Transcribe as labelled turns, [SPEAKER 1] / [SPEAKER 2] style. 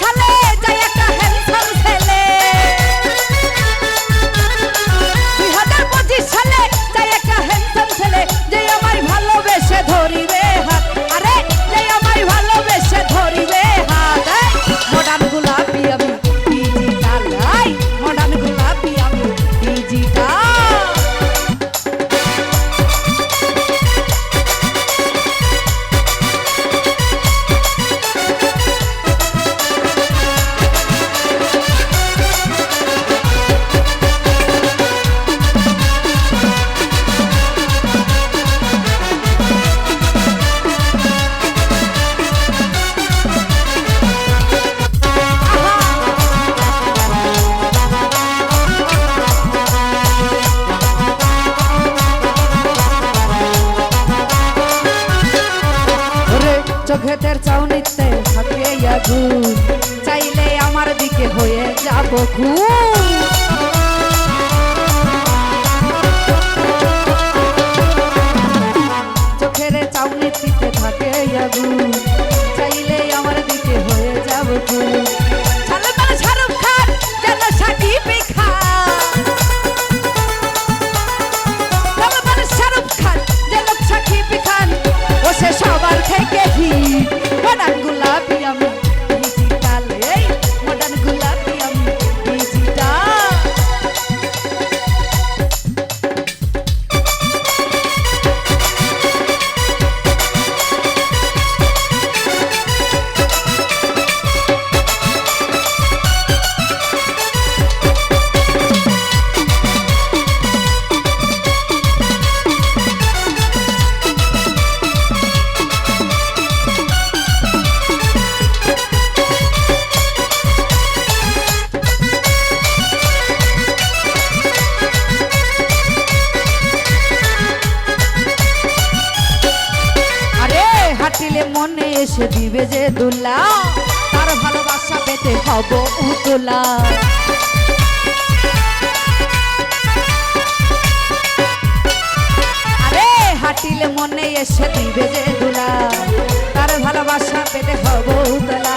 [SPEAKER 1] সালে ক্ষেতের চাউনিতে থাকে আগুন চাইলে আমার দিকে হয়ে যাব খুব মনে এসে দিবে যে দুলা, তার ভালোবাসা পেতে হব উতলা। আরে হাটিলে মনে এসে দিবে যে দুলা, তার ভালোবাসা পেতে হব উতলা।